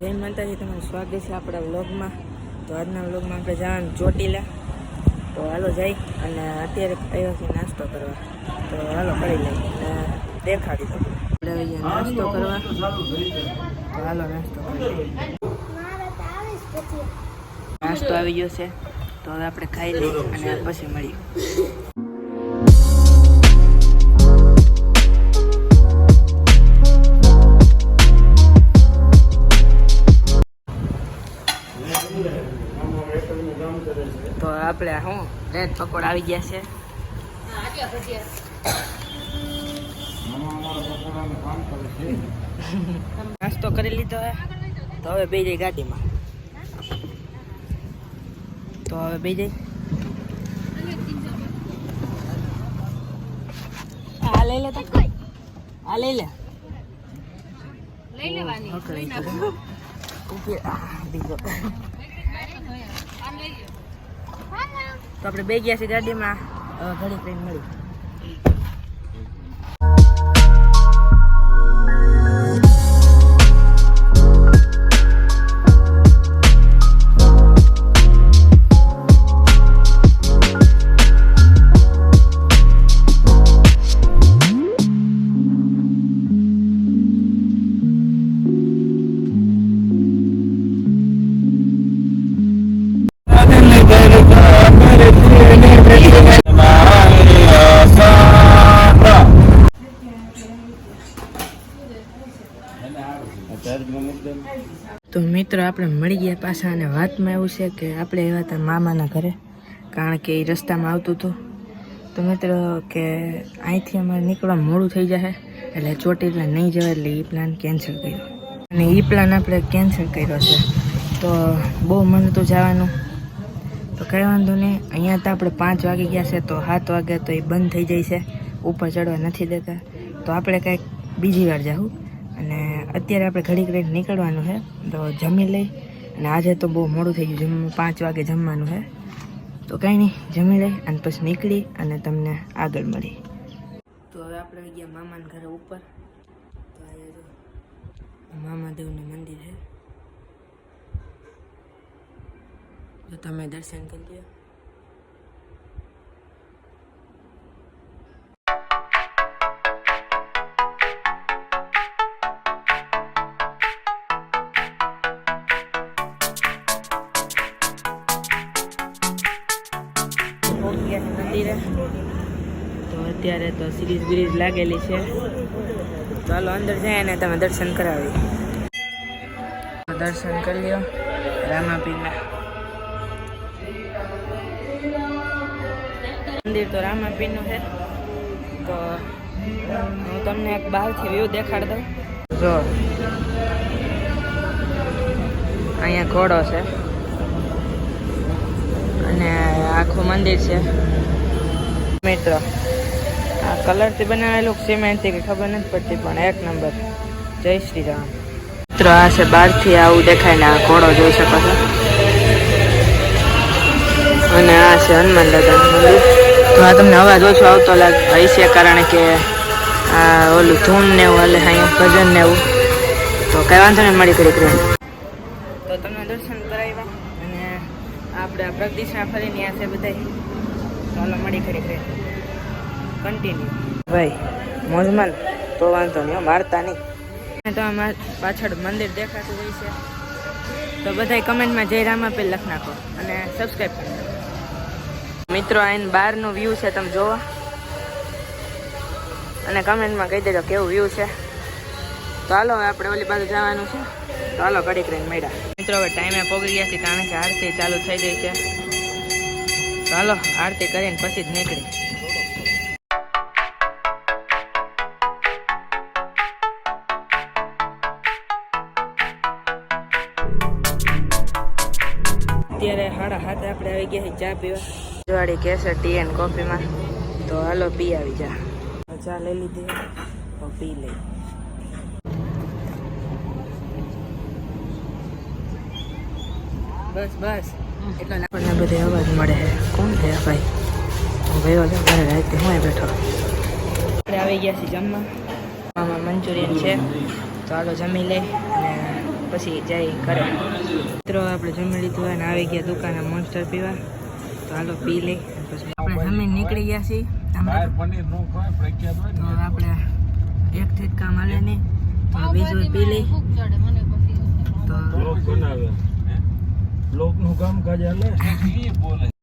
જય માતાજી, તમારું સ્વાગત છે આપણા વ્લોગમાં. તો આજના વ્લોગમાં આપણે જવાનું ચોટીલા. તો હાલો જઈ અને અત્યારે આવ્યા છે નાસ્તો કરવા. તો હાલો કરી લઈએ. દેખાડી દઉં આપણે નાસ્તો કરવા. નાસ્તો નાસ્તો આવી ગયો છે. તો હવે આપણે ખાઈ લઈએ અને પછી મળીએ. તો આપણે શું રેડ પકોડા આવી ગયા છે નાસ્તો કરી લીધો હે તો હવે બે જઈ ગાડીમાં તો હવે બે જઈ આ લઈ લે તો આ લઈ લે લઈ લેવાની પકડી તો. ઊભી આ બીજો તો આપણે બે ગયા છીએ ગાડીમાં ઘણી કરીને મળી. તો મિત્રો, આપણે મળી ગયા પાછા અને વાતમાં એવું છે કે આપણે એવા હતા મામાના ઘરે, કારણ કે એ રસ્તામાં આવતું હતું. તો મિત્રો, કે અહીંથી અમારે નીકળવા મોડું થઈ જશે એટલે ચોટીલા નહીં જવાય, એટલે એ પ્લાન કેન્સલ કર્યો. અને એ પ્લાન આપણે કેન્સલ કર્યો છે. તો બહુ મન હતું જવાનું. તો કંઈ વાંધો નહીં, અહીંયા તો આપણે પાંચ વાગે ગયા છે, તો સાત વાગે તો એ બંધ થઈ જાય છે. ઉપર ચડવા નથી દેતા. તો આપણે કંઈક બીજી વાર જાઉં અત્યારે આપણે ઘડી ઘડી નીકળવાનું છે, તો જમી લઈ. અને આજે તો બહુ મોડું થઈ ગયું જમવું પાંચ વાગે જમવાનું છે. તો કંઈ નહીં, જમી લઈ અને પછી નીકળી અને તમને આગળ મળી. તો હવે આપણે ગયા મામાના ઘરે ઉપર. તો આજે મામાદેવનું મંદિર છે. તો તમે દર્શન કરી લો તો અત્યારે તો સિરીઝ બ્રિજ લાગેલી છે. ચાલો અંદર જાય અને તમે દર્શન કરાવી. દર્શન કરી લ્યો, રામાપીરના. મંદિર તો રામાપીરનું છે. તો હું તમને એક બહારથી વ્યૂ દેખાડ દઉં. જો, અહીંયા ઘોડો છે. અને આખું મંદિર છે. મિત્રો. આ કલરથી બનાવેલું સિમેન્ટથી કે ખબર નથી પડતી, પણ એક નંબર જય શ્રી રામ મિત્રો, આ છે બહારથી આવું દેખાય ને આ ઘોડો જોઈ શકો છો. અને આ છે હનુમાન દાદાનું તો આ તમને અવાજ ઓછો આવતો લાગે, હોય છે કારણ કે આ ઓલું ધૂન ને એવું હલે, અહીંયા ભજન ને એવું. તો કઈ વાંધો નહીં, મળી કરી કરી તો તમને દર્શન કરાવ્યા. અને આપણે પ્રદક્ષિણા ફરીને આ છે બધા ચાલો મળી કરી કરી કન્ટિન્યુ ભાઈ મોજમાં તો વાંધો નહીં મારતા નહીં. તો પાછળ મંદિર દેખાતું હોય છે. તો બધાય કમેન્ટમાં જય રામાપીર લખ નાખો અને સબસ્ક્રાઈબ કરી મિત્રો આઈને બહારનું વ્યૂ છે તમે જોવો. અને કમેન્ટમાં કહી દેજો કેવું વ્યૂ છે. તો હાલો હવે આપણે ઓલી બાજુ જવાનું છે. તો હાલો ઘડીક રહીને મળ્યા. મિત્રો હવે ટાઈમે પહોંચી ગયા છે કારણ કે આરતી ચાલુ થઈ ગઈ છે. હાલો આરતી કરીને પછી જ નીકળી. અત્યારે સાડા હાથે આપણે આવી ગયા ચા પીવા. જવાડી કેસર ટી એન્ડ કોફીમાં તો હાલો પી આવી જા. ચા લઈ લીધી. તો પી લઈ. બસ બસ. એટલો આપણને બધે અવાજ મળે છે. કોણ છે આ ભાઈ? ગયો છે ઘરે રાતે હું બેઠો. આપણે આવી ગયા છીએ જમવા. આમાં મંચુરિયન છે. તો હાલો જમી લઈ અને પછી જઈ ઘરે. મિત્રો આપણે જમી લીધું અને આવી ગયા દુકાને મોન્સ્ટર પીવા. તો હાલો પી લઈ પછી આપણે જમીન નીકળી ગયા છીએ. તો આપણે એકથી જ કામ હાલે નહીં. તો બીજું પી લઈ તો લોક બનાવે લોકનું કામ કાજ હાલે બોલે.